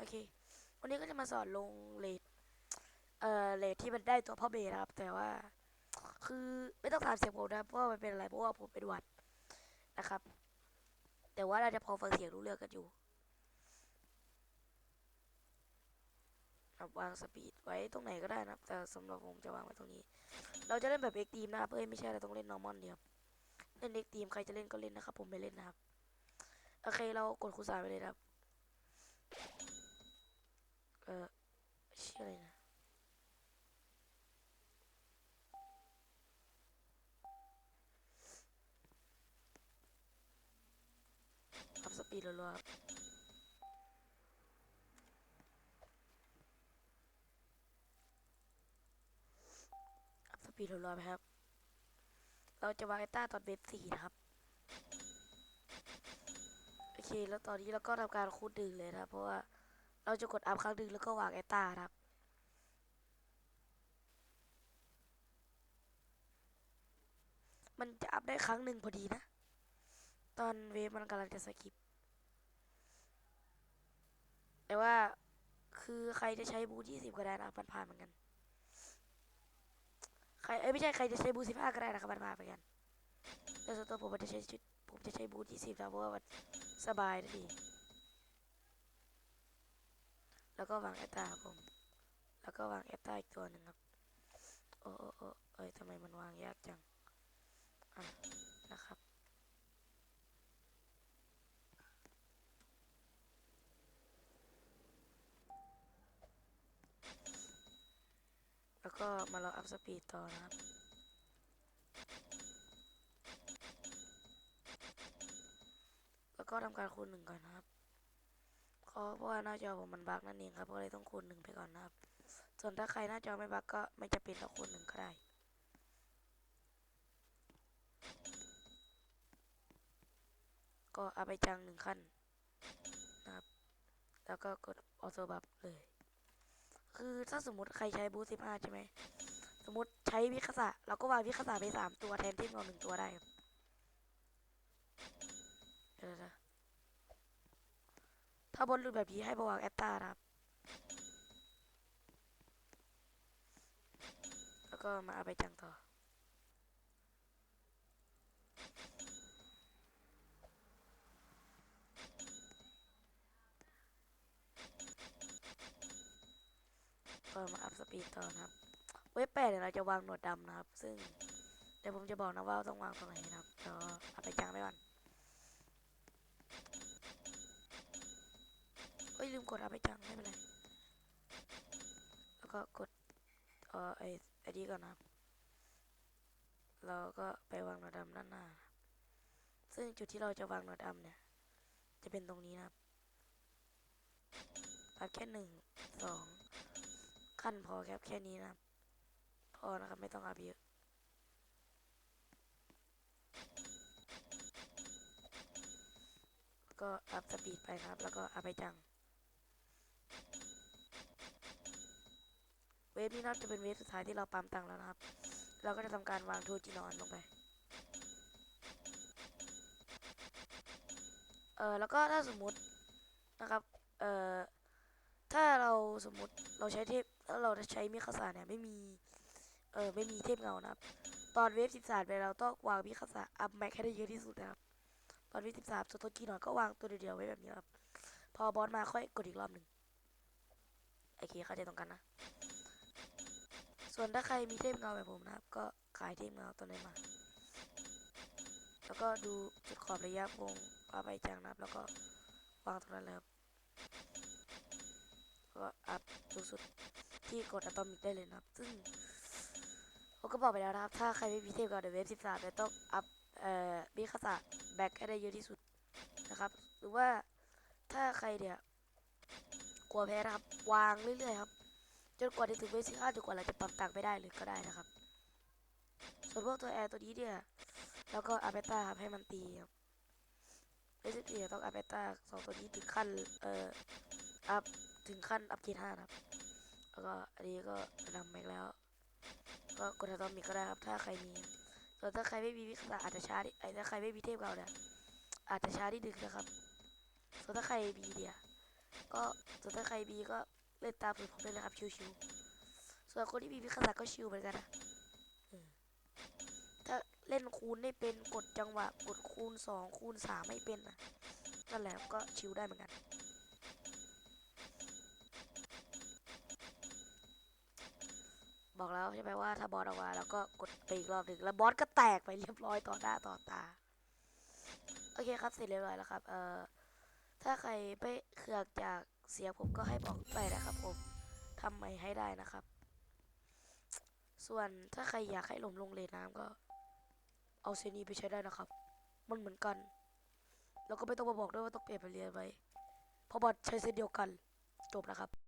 โอเค วันนี้ก็จะมาสอนลงเลทเอ่อเลทที่มันได้ตัวพ่อเบนะครับ แต่ว่า คือไม่ต้องถามเสียงผมนะเพราะมันเป็นอะไรเพราะว่าผมเป็นวัดนะครับ แต่ว่าเราจะพอฟังเสียงรู้เรื่องกันอยู่ครับวางสปีดไว้ตรงไหนก็ได้นะครับ แต่สำหรับผมจะวางไว้ตรงนี้ เราจะเล่นแบบเอ็กตีมนะครับเอ้ยไม่ใช่เราต้องเล่นนอร์มอนเดียวเล่นเอ็กตีมใครจะเล่นก็เล่นนะครับ ผมไม่เล่นนะครับ โอเคเรากดคูณสามไปเลยครับ ออชื่ออะไรนะอัพสปีดรัวๆครับอัพสปีดรัวๆไปครับ เราจะวางไอต้าตอนเบสสี่นะครับ โอเค แล้วตอนนี้เราก็ทำการคูดดึงเลยนะครับเพราะว่า เราจะกดอัพครั้งหนึ่งแล้วก็วางไอต้าครับ มันจะอัพได้ครั้งหนึ่งพอดีนะ ตอนเวฟมันกำลังจะสกิป แต่ว่าคือใครจะใช้บูยี่สิบก็ได้นะครับผ่านเหมือนกัน ใครเอ้ยไม่ใช่ใครจะใช้บูสิบห้าก็ได้นะครับผ่านๆเหมือนกันแต่ส่วนตัวผมจะใช้ชุดผมจะใช้บูยี่สิบนะเพราะว่ามันสบายดี แล้วก็วางแอตตาครับผม แล้วก็วางแอตตาอีกตัวหนึ่งครับ โอ้โอ้โอ้เอ้ยทำไมมันวางยากจัง อะ นะครับ แล้วก็มารออัพสปีดต่อนะครับแล้วก็ทำการคูณหนึ่งก่อนนะครับ เพราะว่าหน้าจอผมมันบั๊กนั่นเองครับก็เลยต้องคูณหนึ่งไปก่อนนะครับ ส่วนถ้าใครหน้าจอไม่บั๊กก็ไม่จะเป็นต้องคูณหนึ่งก็ได้ก็เอาไปจังหนึ่งขั้นนะครับ แล้วก็กดออโต้บัฟเลย คือถ้าสมมติใครใช้บูสิบห้าใช่ไหม สมมติใช้วิคสะเราก็วางวิคสะไปสามตัวแทนที่เราหนึ่งตัวได้ครับเดี๋ยวนะ ถ้าบนหลุดแบบนี้ให้มาวางแอตตานะครับ แล้วก็มาเอาไปจังต่อ ก็มาอัพสปีดต่อนะครับ เว็บแปดเนี่ยเราจะวางหนวดดำนะครับ ซึ่งเดี๋ยวผมจะบอกนะว่าต้องวางตรงไหนนะครับเดี๋ยวเอาไปจางไว้ก่อน อ้ยลืมกดเอาไปจางไม่เป็นไรแล้วก็กดเอ่อไอ้ไอ้ดีก่อนนะเราก็ไปวางหนวดดำด้านหน้า ซึ่งจุดที่เราจะวางหนวดดำเนี่ย จะเป็นตรงนี้นะครับอัพแค่หนึ่งสองขั้นพอครับแค่นี้นะพอนะครับไม่ต้องอัพเยอะก็อัพสปีดไปครับ แล้วก็อัพไปจัง วฟนี้นะครับจะเป็นเวฟสุดท้ายที่เราปั๊มตังค์แล้วนะครับ เราก็จะทำการวางทูจีนอนลงไป เออแล้วก็ถ้าสมมตินะครับเออถ้าเราสมมติเราใช้เทพถ้าเราจะใช้มิคาสาเนี่ยไม่มีเออไม่มีเทพเงานะครับ ตอนเวฟสิบสามไปเราต้องวางมิคาสาอัพแม็กให้ได้เยอะที่สุดนะครับตอนเวฟสิบสามส่วนตัวกีนอนก็วางตัวเดียวๆไว้แบบนี้ครับพอบอสมาค่อยกดอีกรอบหนึ่งโอเคเข้าใจตรงกันนะ ส่วนถ้าใครมีเทพเงาแบบผมนะครับ ก็ขายเทพเงาตัวนี้มา แล้วก็ดูจุดขอบระยะวงเอาไปจังนะครับ แล้วก็วางตรงนั้นเลยครับก็อัพสูงสุดที่กดอะตอมิกได้เลยนะครับ ซึ่งผมก็บอกไปแล้วนะครับ ถ้าใครไม่มีเทพกับเดเวฟสิบสามจะต้องอัพเอ่อบิคาสะแบ็กให้ได้เยอะที่สุดนะครับ หรือว่าถ้าใครเนี่ยกลัวแพ้นะครับ วางเรื่อยๆครับ จนกว่าจะถึงเวฟสิบห้าจนกว่าเราจะปรับตังไม่ได้เลยก็ได้นะครับ ส่วนพวกตัวแอร์ตัวนี้เนี่ยแล้วก็อาเบต้าครับให้มันตีครับเวสิบสี่ต้องอาเบต้าสองตัวนี้ถึงขั้นเอ่ออัพถึงขั้นอัพเกรดห้าครับแล้วก็อันนี้ก็นำแม็กแล้ว ก็กดอะตอมิกก็ได้ครับถ้าใครมีส่วนถ้าใครไม่มีวิคลาอาจจะช้าดิไอ้ถ้าใครไม่มีเทพเก่าเนี่ยอาจจะช้าที่ดึกนะครับ ส่วนถ้าใครมีเนี่ยก็ส่วนถ้าใครมีก็ เล่นตามผมผมได้เลยครับชิวๆส่วนคนที่มีวิคาสาก็ชิวเหมือนกันนะอืมถ้าเล่นคูณไม่เป็นกดจังหวะกดคูณสองคูณสามไม่เป็นนะนั่นแหละก็ชิวได้เหมือนกันบอกแล้วใช่ไหมว่าถ้าบอสออกมาแล้วก็กดไปอีกรอบหนึ่งแล้วบอสก็แตกไปเรียบร้อยต่อหน้าต่อตา โอเคครับเสร็จเรียบร้อยแล้วครับ เอ่อ ถ้าใครไม่เคืองจาก เสียผมก็ให้บอกไปนะครับผมทำใหม่ให้ได้นะครับ ส่วนถ้าใครอยากให้หลมลงเลน้ำก็ เอาเซนีไปใช้ได้นะครับ มันเหมือนกัน แล้วก็ไม่ต้องมาบอกด้วยว่าต้องเปลี่ยนไปเรียนไว้เพราะบอดใช้เซนเดียวกันจบนะครับ